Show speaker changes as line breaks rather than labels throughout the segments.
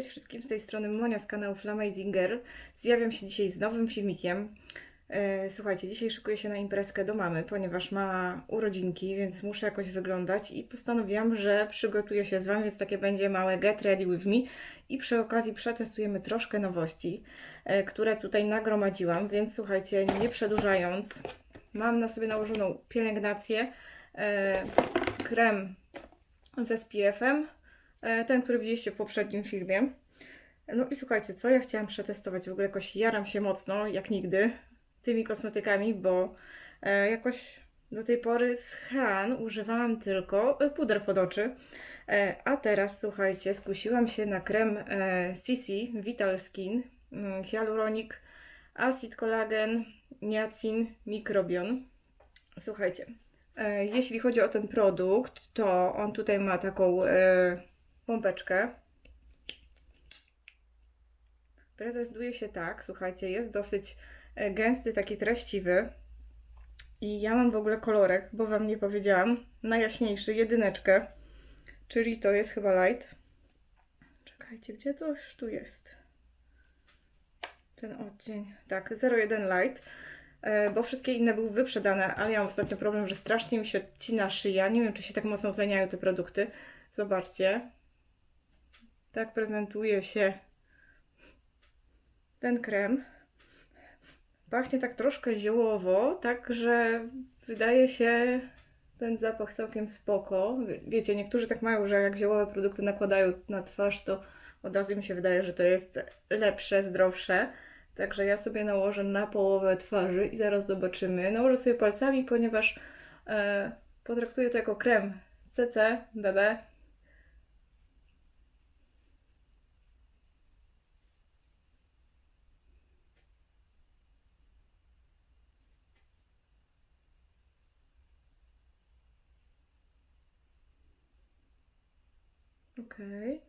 Cześć wszystkim, z tej strony Monia z kanału Flamazing Girl. Zjawiam się dzisiaj z nowym filmikiem. E, Słuchajcie, dzisiaj szykuję się na imprezkę do mamy, ponieważ ma urodzinki, więc muszę jakoś wyglądać i postanowiłam, że przygotuję się z Wami, więc takie będzie małe get ready with me i przy okazji przetestujemy troszkę nowości, e, które tutaj nagromadziłam, więc słuchajcie, nie przedłużając, mam na sobie nałożoną pielęgnację, e, krem z SPF-em, ten, który widzieliście w poprzednim filmie. No i słuchajcie, co ja chciałam przetestować, w ogóle jakoś jaram się mocno, jak nigdy, tymi kosmetykami, bo e, jakoś do tej pory z Han używałam tylko e, puder pod oczy, e, a teraz słuchajcie, skusiłam się na krem e, CC Vital Skin mm, Hyaluronic Acid Collagen Niacin Microbion. Słuchajcie, e, jeśli chodzi o ten produkt, to on tutaj ma taką e, pompeczkę. Prezentuje się tak, słuchajcie, jest dosyć e, gęsty, taki treściwy. I ja mam w ogóle kolorek, bo Wam nie powiedziałam, najjaśniejszy, jedyneczkę, czyli to jest chyba light. Czekajcie, gdzie to już tu jest? Ten odcień. Tak, 01 light, e, bo wszystkie inne były wyprzedane, ale ja mam ostatnio problem, że strasznie mi się odcina szyja. Nie wiem, czy się tak mocno tleniają te produkty. Zobaczcie. Tak prezentuje się ten krem. Pachnie tak troszkę ziołowo, tak że wydaje się ten zapach całkiem spoko. Wie- Wiecie, niektórzy tak mają, że jak ziołowe produkty nakładają na twarz, to od razu mi się wydaje, że to jest lepsze, zdrowsze. Także ja sobie nałożę na połowę twarzy i zaraz zobaczymy. Nałożę sobie palcami, ponieważ e, potraktuję to jako krem CC, BB. Okej.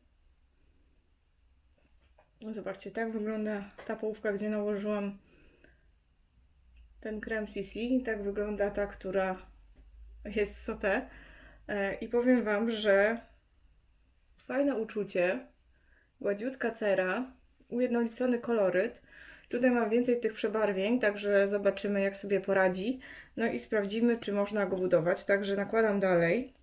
No Zobaczcie, tak wygląda ta połówka, gdzie nałożyłam ten krem CC. Tak wygląda ta, która jest sauté. E, I powiem Wam, że fajne uczucie, gładziutka cera, ujednolicony koloryt. Tutaj mam więcej tych przebarwień, także zobaczymy, jak sobie poradzi. No i sprawdzimy, czy można go budować. Także nakładam dalej.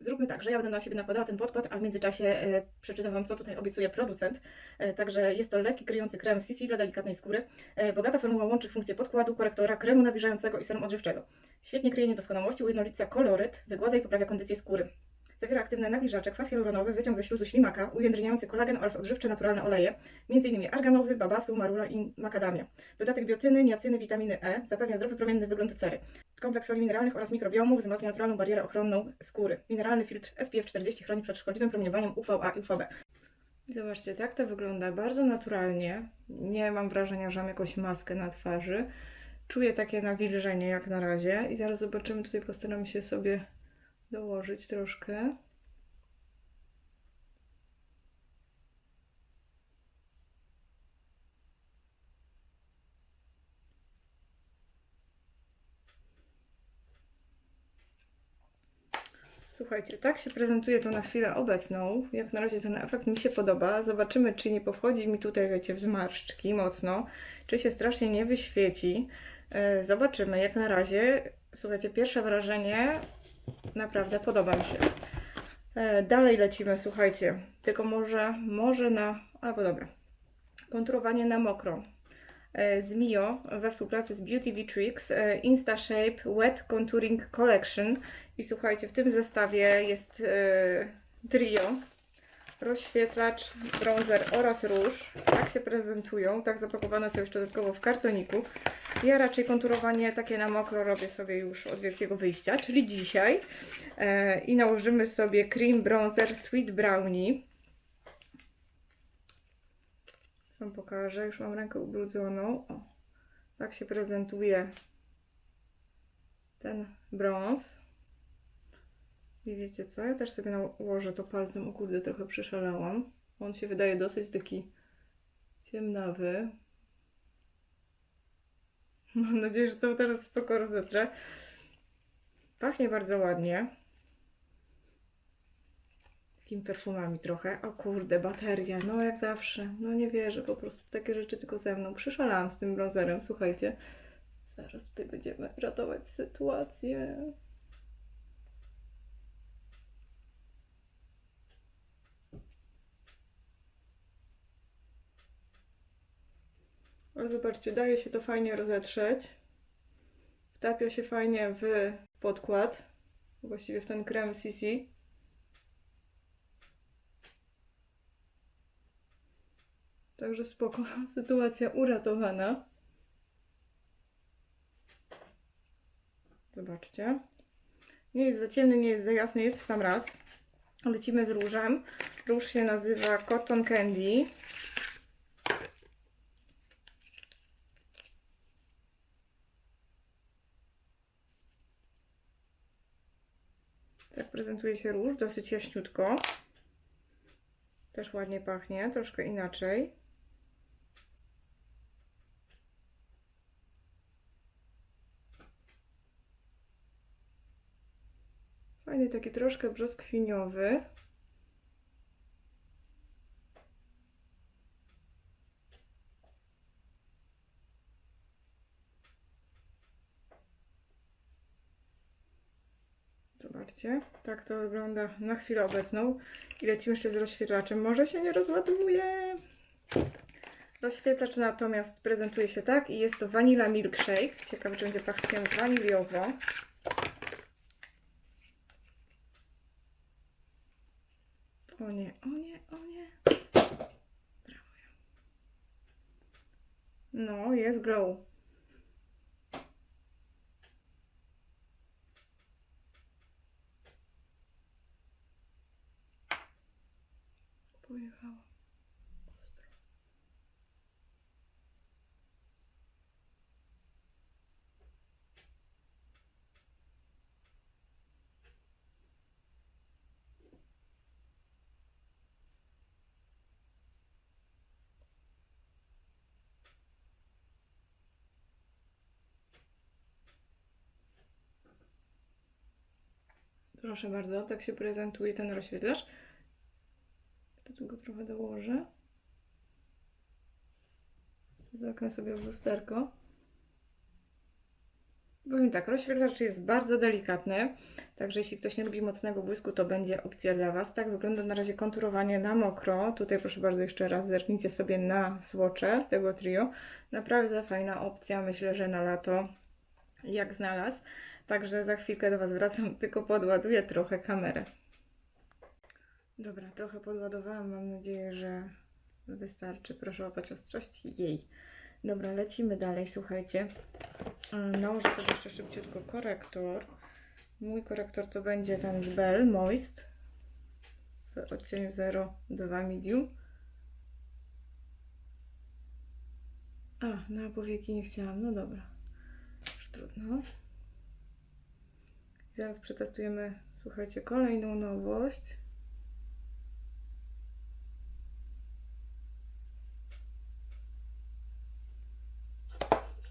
Zróbmy tak, że ja będę na siebie nakładała ten podkład, a w międzyczasie e, przeczytam Wam, co tutaj obiecuje producent. E, także jest to lekki, kryjący krem CC dla delikatnej skóry. E, bogata formuła łączy funkcje podkładu, korektora, kremu nawilżającego i serum odżywczego. Świetnie kryje niedoskonałości, ujednolica koloryt, wygładza i poprawia kondycję skóry. Zawiera aktywne nawilżacze, kwas hialuronowy, wyciąg ze śluzu ślimaka, ujędrniający kolagen oraz odżywcze naturalne oleje, m.in. arganowy, babasu, marula i makadamia. Dodatek biotyny, niacyny, witaminy E zapewnia zdrowy, promienny wygląd cery. Kompleks soli mineralnych oraz mikrobiomów wzmacnia naturalną barierę ochronną skóry. Mineralny filtr SPF 40 chroni przed szkodliwym promieniowaniem UVA i UVB. Zobaczcie, tak to wygląda bardzo naturalnie. Nie mam wrażenia, że mam jakąś maskę na twarzy. Czuję takie nawilżenie jak na razie i zaraz zobaczymy. Tutaj postaram się sobie dołożyć troszkę. Słuchajcie, tak się prezentuje to na chwilę obecną. Jak na razie ten efekt mi się podoba. Zobaczymy, czy nie powchodzi mi tutaj, wiecie, w zmarszczki mocno, czy się strasznie nie wyświeci. E, Zobaczymy. Jak na razie, słuchajcie, pierwsze wrażenie naprawdę podoba mi się. E, Dalej lecimy, słuchajcie. Tylko może, może na... Albo dobra. Konturowanie na mokro. E, Z Mio we współpracy z Beauty Vitrix e, Insta Shape Wet Contouring Collection. I słuchajcie, w tym zestawie jest trio. Rozświetlacz, bronzer oraz róż. Tak się prezentują. Tak zapakowane są jeszcze dodatkowo w kartoniku. Ja raczej konturowanie takie na mokro robię sobie już od wielkiego wyjścia, czyli dzisiaj. E, I nałożymy sobie cream bronzer Sweet Brownie. Wam pokażę, już mam rękę ubrudzoną. O, tak się prezentuje ten brąz. I wiecie co? Ja też sobie nałożę to palcem. O kurde, trochę przeszalałam. On się wydaje dosyć taki ciemnawy. Mam nadzieję, że to teraz spoko rozetrę. Pachnie bardzo ładnie. takimi perfumami trochę. O kurde, bateria, no jak zawsze. No nie wierzę, po prostu takie rzeczy tylko ze mną. Przyszalałam z tym bronzerem, słuchajcie. Zaraz tutaj będziemy ratować sytuację. Ale zobaczcie, daje się to fajnie rozetrzeć. Wtapia się fajnie w podkład, właściwie w ten krem CC. Także spoko, sytuacja uratowana. Zobaczcie. Nie jest za ciemny, nie jest za jasny, jest w sam raz. Lecimy z różem. Róż się nazywa Cotton Candy. Tak prezentuje się róż, dosyć jaśniutko. Też ładnie pachnie, troszkę inaczej. Fajny, taki troszkę brzoskwiniowy. Tak to wygląda na chwilę obecną. I lecimy jeszcze z rozświetlaczem. Może się nie rozładuje. Rozświetlacz natomiast prezentuje się tak i jest to Vanilla Milkshake. Ciekawe, czy będzie pachniał waniliowo. O nie, o nie, o nie. No, jest glow. Pojechała. Proszę bardzo, tak się prezentuje ten rozświetlacz. Do tego trochę dołożę. Zaknę sobie w lusterko. Powiem tak, rozświetlacz jest bardzo delikatny, także jeśli ktoś nie lubi mocnego błysku, to będzie opcja dla Was. Tak wygląda na razie konturowanie na mokro. Tutaj proszę bardzo jeszcze raz zerknijcie sobie na słocze tego trio. Naprawdę fajna opcja, myślę, że na lato jak znalazł. Także za chwilkę do Was wracam, tylko podładuję trochę kamerę. Dobra, trochę podładowałam. Mam nadzieję, że wystarczy. Proszę łapać ostrość. Jej. Dobra, lecimy dalej. Słuchajcie. Yy, Nałożę sobie jeszcze szybciutko korektor. Mój korektor to będzie ten z Bell Moist w odcieniu 02 medium. A, na powieki nie chciałam. No dobra. Już trudno. Zaraz przetestujemy, słuchajcie, kolejną nowość.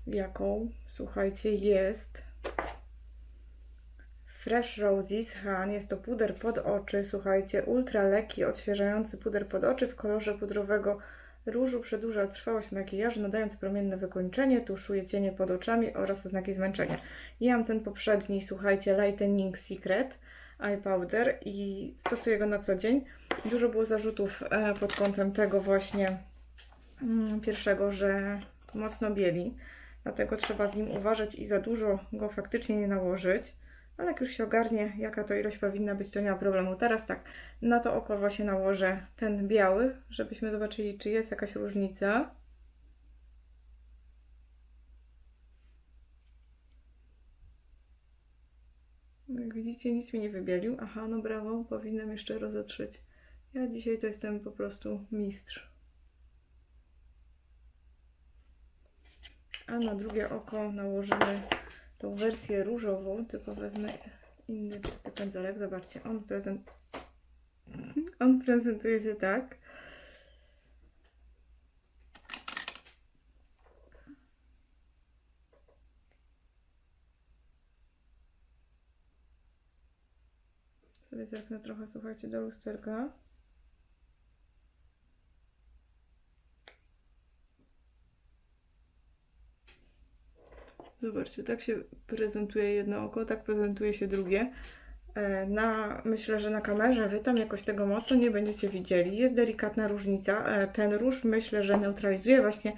Jaką, słuchajcie, jest Fresh Roses Han. Jest to puder pod oczy, słuchajcie, ultra lekki, odświeżający puder pod oczy w kolorze pudrowego różu. Przedłuża trwałość makijażu, nadając promienne wykończenie, tuszuje cienie pod oczami oraz oznaki zmęczenia. Ja mam ten poprzedni, słuchajcie, Lightening Secret Eye Powder i stosuję go na co dzień. Dużo było zarzutów e, pod kątem tego właśnie mm, pierwszego, że mocno bieli. Dlatego trzeba z nim uważać i za dużo go faktycznie nie nałożyć. Ale jak już się ogarnie, jaka to ilość powinna być, to nie ma problemu. Teraz tak, na to oko właśnie nałożę ten biały, żebyśmy zobaczyli, czy jest jakaś różnica. Jak widzicie, nic mi nie wybielił. Aha, no brawo, powinnam jeszcze rozetrzeć. Ja dzisiaj to jestem po prostu mistrz. A na drugie oko nałożymy tą wersję różową, tylko wezmę inny czysty pędzelek. Zobaczcie, on, prezent... on prezentuje się tak. Sobie zerknę trochę, słuchajcie, do lusterka. Zobaczcie, tak się prezentuje jedno oko, tak prezentuje się drugie. E, Na, myślę, że na kamerze Wy tam jakoś tego mocno nie będziecie widzieli. Jest delikatna różnica. E, Ten róż myślę, że neutralizuje właśnie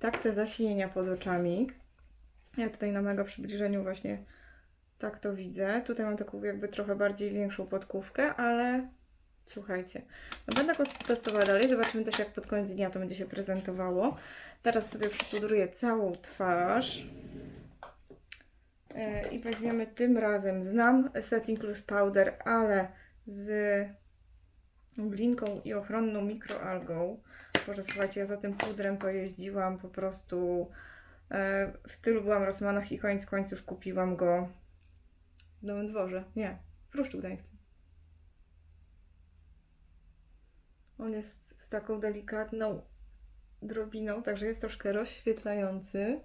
tak te zasinienia pod oczami. Ja tutaj na mega przybliżeniu właśnie tak to widzę. Tutaj mam taką jakby trochę bardziej większą podkówkę, ale słuchajcie, no będę go testowała dalej. Zobaczymy też jak pod koniec dnia to będzie się prezentowało. Teraz sobie przypudruję całą twarz. E, I weźmiemy tym razem, znam Setting Loose Powder, ale z glinką i ochronną mikroalgą. Boże, słuchajcie, ja za tym pudrem to jeździłam po prostu e, w tylu byłam Rosmanach i koniec końców kupiłam go w Nowym Dworze. Nie, w Ruszczu Gdańskim. On jest z taką delikatną drobiną, także jest troszkę rozświetlający.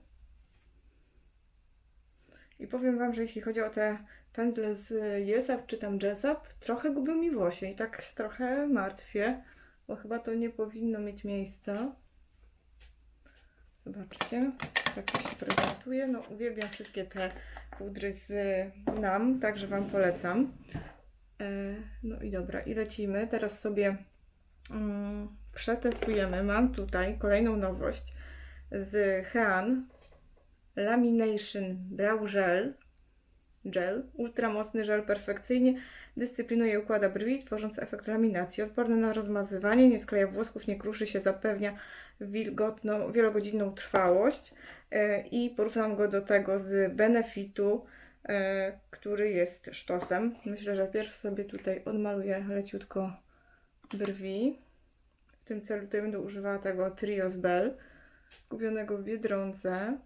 I powiem Wam, że jeśli chodzi o te pędzle z Jesap czy tam Jessup, trochę gubią mi włosie i tak trochę martwię, bo chyba to nie powinno mieć miejsca. Zobaczcie, jak to się prezentuje. No uwielbiam wszystkie te pudry z NAM, także Wam polecam. E, No i dobra, i lecimy. Teraz sobie mm, przetestujemy. Mam tutaj kolejną nowość z Hean Lamination Brow Gel. Gel. Ultramocny żel perfekcyjnie dyscyplinuje i układa brwi, tworząc efekt laminacji. Odporny na rozmazywanie, nie skleja włosków, nie kruszy się, zapewnia wilgotną, wielogodzinną trwałość. E, I porównam go do tego z Benefitu, e, który jest sztosem. Myślę, że pierw sobie tutaj odmaluję leciutko brwi. W tym celu tutaj będę używała tego Trios Bell, kupionego w Biedronce.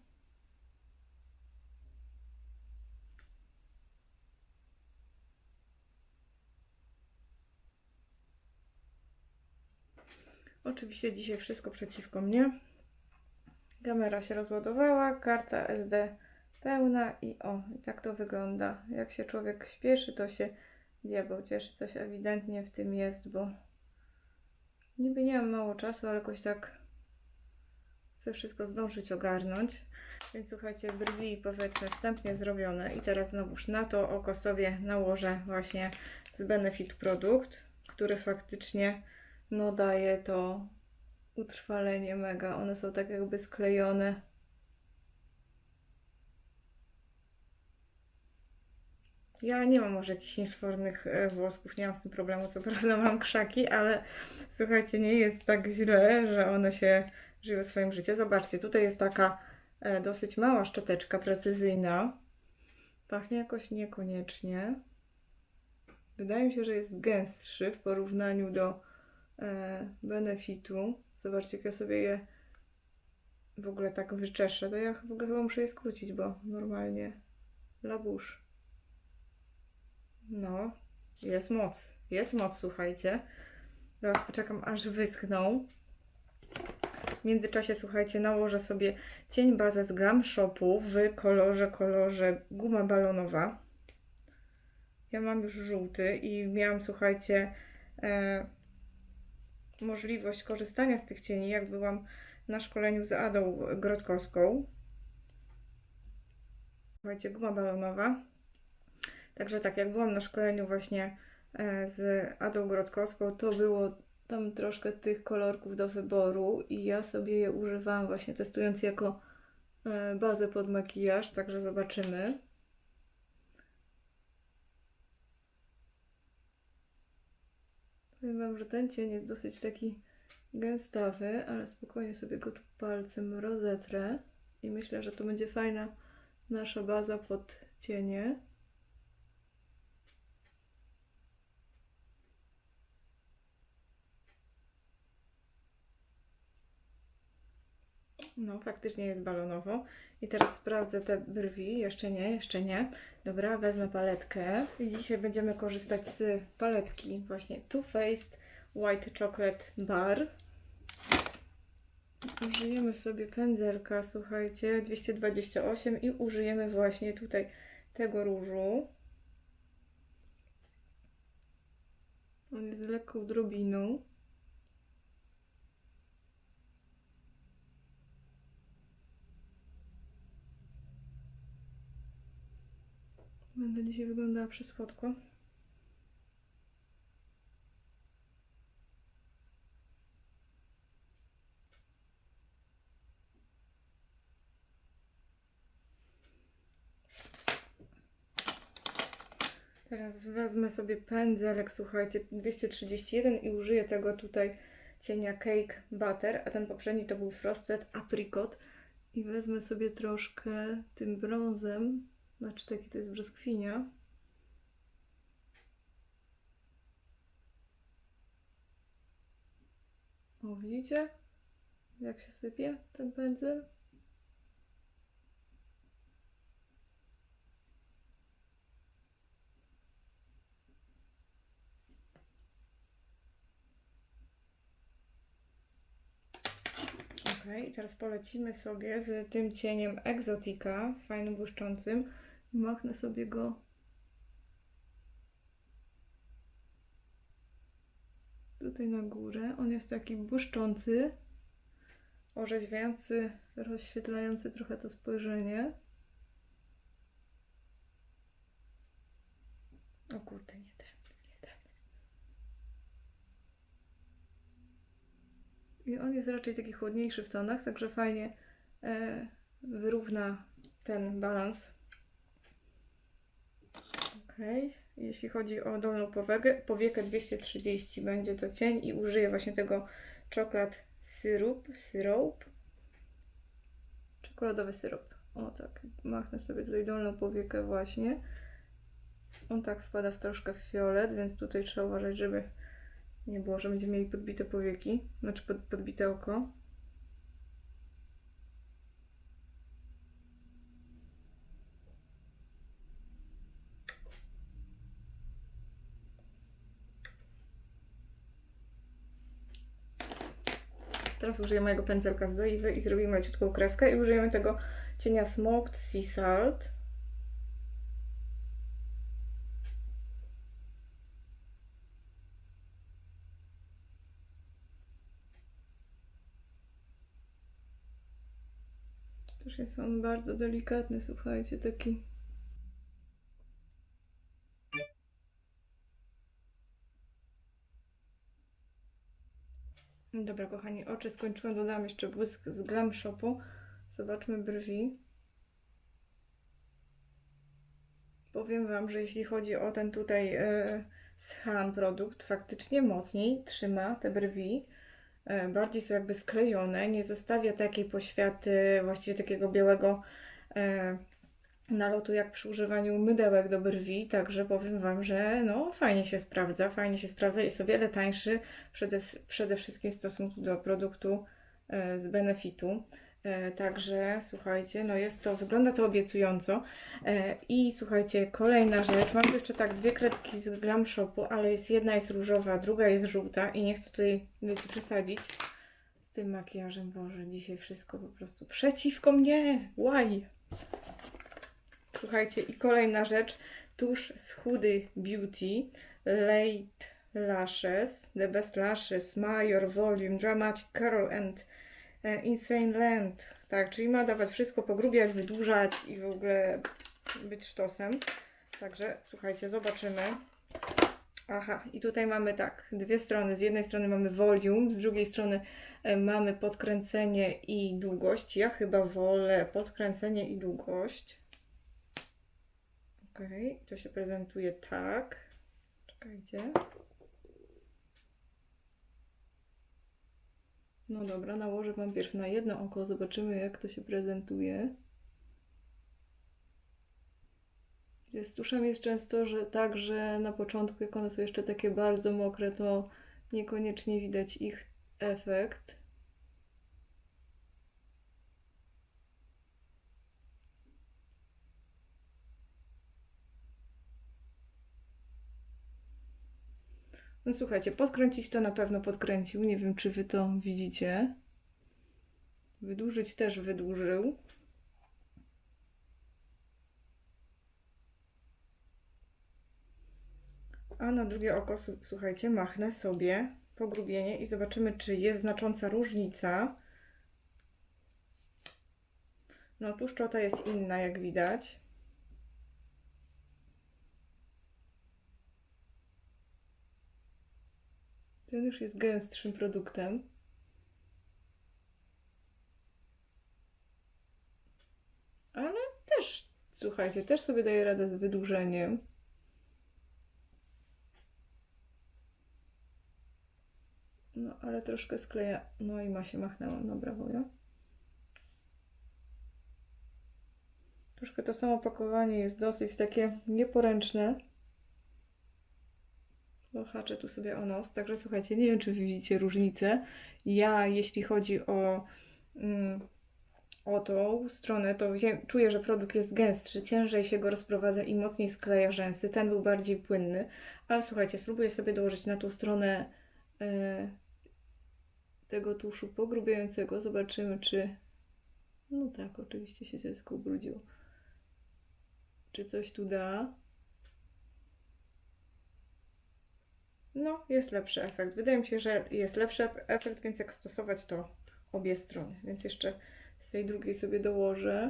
Oczywiście dzisiaj wszystko przeciwko mnie. Kamera się rozładowała, karta SD pełna i o, i tak to wygląda. Jak się człowiek śpieszy, to się diabeł cieszy. Coś ewidentnie w tym jest, bo niby nie mam mało czasu, ale jakoś tak chcę wszystko zdążyć ogarnąć. Więc słuchajcie, brwi powiedzmy wstępnie zrobione i teraz znowuż na to oko sobie nałożę właśnie z Benefit produkt, który faktycznie no daje to utrwalenie mega. One są tak jakby sklejone. Ja nie mam może jakichś niesfornych e, włosków, nie mam z tym problemu. Co prawda mam krzaki, ale słuchajcie, nie jest tak źle, że one się żyją swoim życiem. Zobaczcie, tutaj jest taka e, dosyć mała szczoteczka precyzyjna. Pachnie jakoś niekoniecznie. Wydaje mi się, że jest gęstszy w porównaniu do benefitu. Zobaczcie, jak ja sobie je w ogóle tak wyczeszę. To ja w ogóle chyba muszę je skrócić, bo normalnie labusz. No, jest moc. Jest moc, słuchajcie. Teraz poczekam, aż wyschną. W międzyczasie, słuchajcie, nałożę sobie cień bazę z Glam Shopu w kolorze, kolorze guma balonowa. Ja mam już żółty i miałam, słuchajcie, e, możliwość korzystania z tych cieni, jak byłam na szkoleniu z Adą Grodkowską. Słuchajcie, guma balonowa. Także tak, jak byłam na szkoleniu właśnie e, z Adą Grodkowską, to było tam troszkę tych kolorków do wyboru i ja sobie je używałam właśnie testując jako e, bazę pod makijaż, także zobaczymy. Powiem Wam, że ten cień jest dosyć taki gęstawy, ale spokojnie sobie go tu palcem rozetrę i myślę, że to będzie fajna nasza baza pod cienie. No, faktycznie jest balonowo. I teraz sprawdzę te brwi. Jeszcze nie, jeszcze nie. Dobra, wezmę paletkę. I dzisiaj będziemy korzystać z paletki właśnie Too Faced White Chocolate Bar. Użyjemy sobie pędzelka, słuchajcie, 228 i użyjemy właśnie tutaj tego różu. On jest lekką drobiną. Będę dzisiaj wyglądała przysłodko. Teraz wezmę sobie pędzelek, słuchajcie, 231 i użyję tego tutaj cienia Cake Butter, a ten poprzedni to był Frosted Apricot. I wezmę sobie troszkę tym brązem, znaczy taki to jest brzoskwinia. O, widzicie? Jak się sypie ten pędzel? Ok, teraz polecimy sobie z tym cieniem Exotica, fajnym, błyszczącym. Machnę sobie go tutaj na górę. On jest taki błyszczący, orzeźwiający, rozświetlający trochę to spojrzenie. O kurde, nie ten, nie ten. I on jest raczej taki chłodniejszy w tonach, także fajnie e, wyrówna ten balans. Ok. Jeśli chodzi o dolną powiekę, powiekę 230 będzie to cień i użyję właśnie tego czoklat syrup, syrop. Czekoladowy syrop. O tak, machnę sobie tutaj dolną powiekę właśnie. On tak wpada w troszkę w fiolet, więc tutaj trzeba uważać, żeby nie było, że będziemy mieli podbite powieki, znaczy pod, podbite oko. Teraz użyję mojego pędzelka z oliwy i zrobimy leciutką kreskę i użyjemy tego cienia Smoked Sea Salt. Też jest on bardzo delikatny, słuchajcie, taki. Dobra, kochani, oczy skończyłem. Dodam jeszcze błysk z Glam Shopu. Zobaczmy brwi. Powiem Wam, że jeśli chodzi o ten tutaj e, Shan produkt, faktycznie mocniej trzyma te brwi. E, bardziej są jakby sklejone, nie zostawia takiej poświaty, właściwie takiego białego e, nalotu jak przy używaniu mydełek do brwi, także powiem Wam, że no fajnie się sprawdza, fajnie się sprawdza, jest o wiele tańszy przede, przede wszystkim w stosunku do produktu e, z benefitu. E, Także słuchajcie, no jest to, wygląda to obiecująco. E, I słuchajcie, kolejna rzecz. Mam tu jeszcze tak dwie kredki z Glam Shopu, ale jest jedna jest różowa, druga jest żółta i nie chcę tutaj, wiecie, przesadzić z tym makijażem. Boże, dzisiaj wszystko po prostu przeciwko mnie. Why? Słuchajcie, i kolejna rzecz. Tusz z Hudy Beauty. Late Lashes. The Best Lashes. Major Volume. Dramatic Curl and e, Insane Length. Tak, czyli ma dawać wszystko, pogrubiać, wydłużać i w ogóle być sztosem. Także słuchajcie, zobaczymy. Aha, i tutaj mamy tak, dwie strony. Z jednej strony mamy volume, z drugiej strony e, mamy podkręcenie i długość. Ja chyba wolę podkręcenie i długość. Ok, to się prezentuje tak. Czekajcie. No dobra, nałożę Wam pierw na jedno oko, zobaczymy jak to się prezentuje. Z tuszem jest często, że tak, że na początku, jak one są jeszcze takie bardzo mokre, to niekoniecznie widać ich efekt. No słuchajcie, podkręcić to na pewno podkręcił. Nie wiem, czy wy to widzicie. Wydłużyć też wydłużył. A na drugie oko, słuchajcie, machnę sobie pogrubienie i zobaczymy, czy jest znacząca różnica. No, tłuszczota jest inna, jak widać. Ten już jest gęstszym produktem. Ale też, słuchajcie, też sobie daje radę z wydłużeniem. No, ale troszkę skleja. No i ma się machnęłam, dobra wuja. Troszkę to samo pakowanie jest dosyć takie nieporęczne. Bo haczę tu sobie o nos, także słuchajcie, nie wiem czy widzicie różnicę. Ja, jeśli chodzi o, mm, o tą stronę, to czuję, że produkt jest gęstszy, ciężej się go rozprowadza i mocniej skleja rzęsy. Ten był bardziej płynny, ale słuchajcie, spróbuję sobie dołożyć na tą stronę e, tego tuszu pogrubiającego. Zobaczymy, czy. No tak, oczywiście się dziecko ubrudziło. Czy coś tu da? No, jest lepszy efekt. Wydaje mi się, że jest lepszy ef- efekt, więc jak stosować to obie strony. Więc jeszcze z tej drugiej sobie dołożę.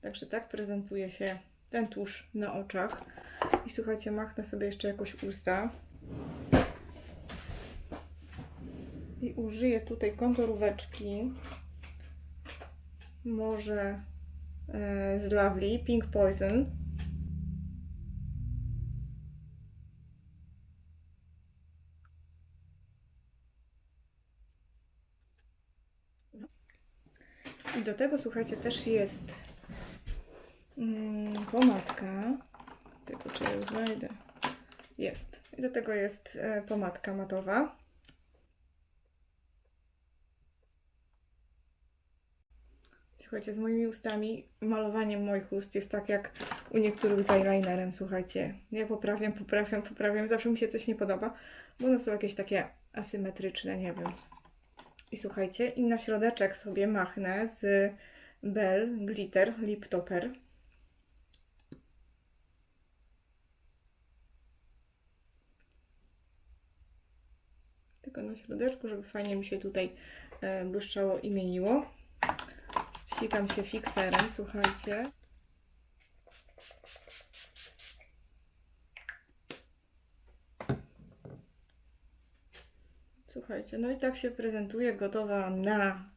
Także tak prezentuje się ten tusz na oczach. I słuchajcie, machnę sobie jeszcze jakoś usta. I użyję tutaj konturóweczki. Może e, z Lovely Pink Poison. I do tego, słuchajcie, też jest mm, pomadka. Tylko czy ją znajdę? Jest. I do tego jest e, pomadka matowa. Słuchajcie, z moimi ustami, malowaniem moich ust jest tak jak u niektórych z eyelinerem, słuchajcie. Ja poprawiam, poprawiam, poprawiam, zawsze mi się coś nie podoba, bo one są jakieś takie asymetryczne, nie wiem. I słuchajcie, i na środeczek sobie machnę z Bell Glitter Lip Topper. Tylko na środeczku, żeby fajnie mi się tutaj e, błyszczało i mieniło. Spsikam się fikserem, słuchajcie. Słuchajcie, no i tak się prezentuje, gotowa na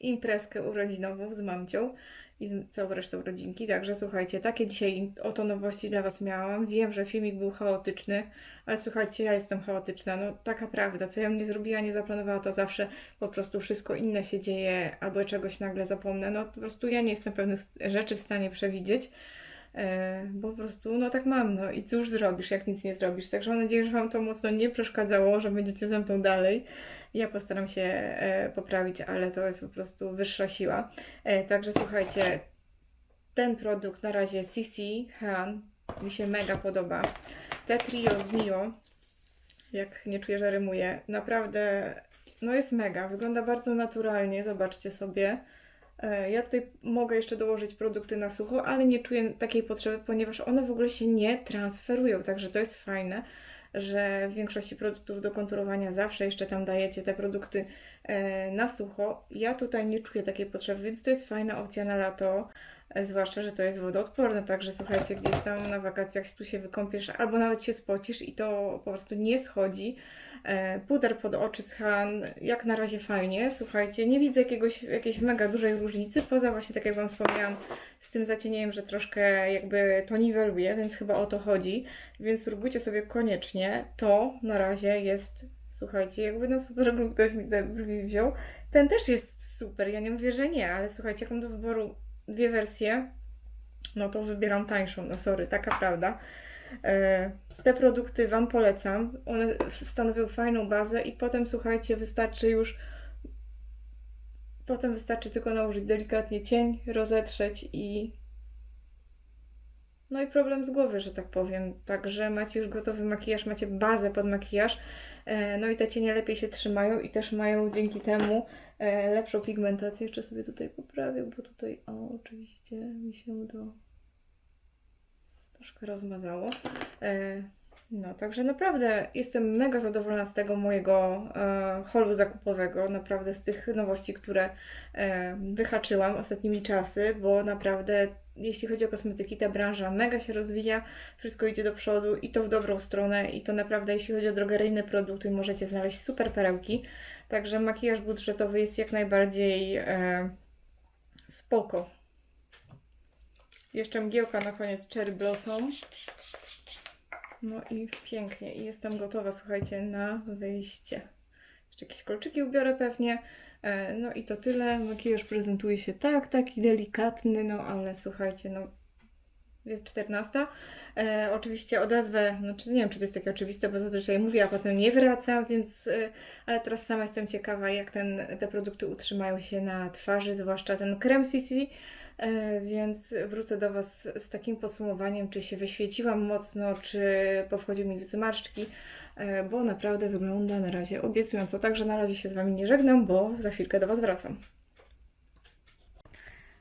imprezkę urodzinową z mamcią i z całą resztą rodzinki. Także słuchajcie, takie dzisiaj oto nowości dla Was miałam. Wiem, że filmik był chaotyczny, ale słuchajcie, ja jestem chaotyczna. No taka prawda, co ja bym nie zrobiła, nie zaplanowała, to zawsze po prostu wszystko inne się dzieje, albo czegoś nagle zapomnę. No po prostu ja nie jestem pewnych rzeczy w stanie przewidzieć. E, bo po prostu, no tak mam, no i cóż zrobisz, jak nic nie zrobisz. Także mam nadzieję, że Wam to mocno nie przeszkadzało, że będziecie ze mną dalej. Ja postaram się e, poprawić, ale to jest po prostu wyższa siła. E, także słuchajcie, ten produkt na razie CC Han mi się mega podoba. Te trio z Mio, jak nie czuję, że rymuję, naprawdę no jest mega. Wygląda bardzo naturalnie, zobaczcie sobie. E, Ja tutaj mogę jeszcze dołożyć produkty na sucho, ale nie czuję takiej potrzeby, ponieważ one w ogóle się nie transferują, także to jest fajne, że w większości produktów do konturowania zawsze jeszcze tam dajecie te produkty e, na sucho. Ja tutaj nie czuję takiej potrzeby, więc to jest fajna opcja na lato, zwłaszcza, że to jest wodoodporne, także słuchajcie, gdzieś tam na wakacjach tu się wykąpiesz albo nawet się spocisz i to po prostu nie schodzi. E, Puder pod oczy z Han, jak na razie fajnie, słuchajcie, nie widzę jakiegoś, jakiejś mega dużej różnicy, poza właśnie, tak jak Wam wspomniałam, z tym zacienieniem, że troszkę jakby to niweluje, więc chyba o to chodzi, więc spróbujcie sobie koniecznie, to na razie jest, słuchajcie, jakby na Superglue ktoś mi brwi wziął, ten też jest super, ja nie mówię, że nie, ale słuchajcie, jak mam do wyboru dwie wersje, no to wybieram tańszą, no sorry, taka prawda. E, Te produkty Wam polecam. One stanowią fajną bazę i potem słuchajcie, wystarczy już potem wystarczy tylko nałożyć delikatnie cień, rozetrzeć i no i problem z głowy, że tak powiem. Także macie już gotowy makijaż, macie bazę pod makijaż. E, No i te cienie lepiej się trzymają i też mają dzięki temu lepszą pigmentację. Jeszcze sobie tutaj poprawię, bo tutaj o, oczywiście mi się to troszkę rozmazało. E, no, także naprawdę jestem mega zadowolona z tego mojego e, holu zakupowego, naprawdę z tych nowości, które e, wyhaczyłam ostatnimi czasy, bo naprawdę jeśli chodzi o kosmetyki, ta branża mega się rozwija, wszystko idzie do przodu i to w dobrą stronę i to naprawdę jeśli chodzi o drogeryjne produkty możecie znaleźć super perełki, także makijaż budżetowy jest jak najbardziej e, spoko. Jeszcze mgiełka na koniec Cherry Blossom. No i pięknie. I jestem gotowa, słuchajcie, na wyjście. Jeszcze jakieś kolczyki ubiorę pewnie. E, No i to tyle. Makijaż prezentuje się tak, taki delikatny, no ale słuchajcie, no jest 14. E, oczywiście odezwę, znaczy nie wiem, czy to jest takie oczywiste, bo zazwyczaj mówię, a potem nie wracam, więc, e, ale teraz sama jestem ciekawa, jak ten, te produkty utrzymają się na twarzy, zwłaszcza ten krem CC. E, Więc wrócę do Was z takim podsumowaniem, czy się wyświeciłam mocno, czy powchodziły mi zmarszczki, e, bo naprawdę wygląda na razie obiecująco. Także na razie się z Wami nie żegnam, bo za chwilkę do Was wracam.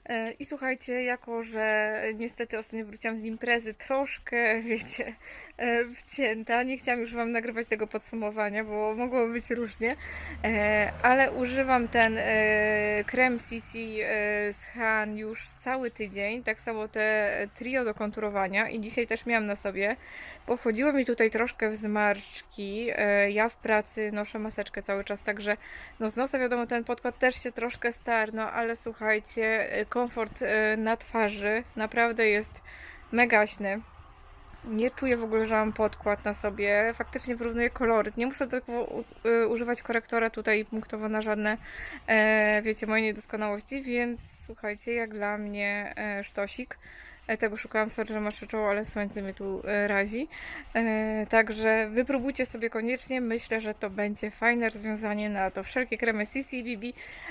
E, I słuchajcie, jako że niestety ostatnio wróciłam z imprezy troszkę, wiecie, e, wcięta, nie chciałam już Wam nagrywać tego podsumowania, bo mogło być różnie, e, ale używam ten krem CC z Han już cały tydzień, tak samo te trio do konturowania i dzisiaj też miałam na sobie, bo wchodziło mi tutaj troszkę w zmarszczki, e, ja w pracy noszę maseczkę cały czas, także no z nosa wiadomo ten podkład też się troszkę starno, ale słuchajcie, e, komfort e, na twarzy naprawdę jest megaśny. Nie czuję w ogóle, że mam podkład na sobie. Faktycznie wyrównuję kolory. Nie muszę do y, używać korektora tutaj punktowo na żadne, e, wiecie, moje niedoskonałości, więc słuchajcie, jak dla mnie e, sztosik. Tego szukałam, sorry, że masz czoło, ale słońce mnie tu e, razi. E, także wypróbujcie sobie koniecznie. Myślę, że to będzie fajne rozwiązanie na to. Wszelkie kremy CCBB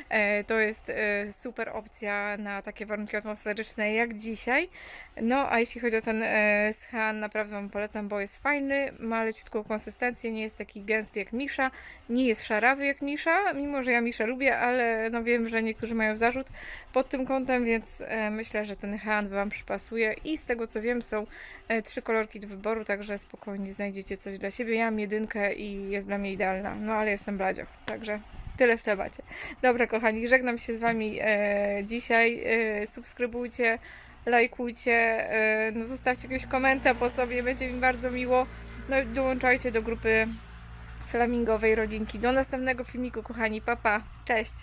e, to jest super opcja na takie warunki atmosferyczne jak dzisiaj. No, a jeśli chodzi o ten schan, naprawdę Wam polecam, bo jest fajny, ma leciutką konsystencję, nie jest taki gęsty jak Misza, nie jest szarawy jak Misza, mimo że ja Miszę lubię, ale no wiem, że niektórzy mają zarzut pod tym kątem, więc myślę, że ten Han Wam przypasuje i z tego co wiem są e, trzy kolorki do wyboru, także spokojnie znajdziecie coś dla siebie. Ja mam jedynkę i jest dla mnie idealna, no ale jestem bladzioch, także tyle w temacie. Dobra kochani, żegnam się z Wami e, dzisiaj, e, subskrybujcie, lajkujcie, e, no zostawcie jakiegoś komentarza po sobie, będzie mi bardzo miło. No i dołączajcie do grupy flamingowej rodzinki. Do następnego filmiku, kochani. Pa, pa. Cześć.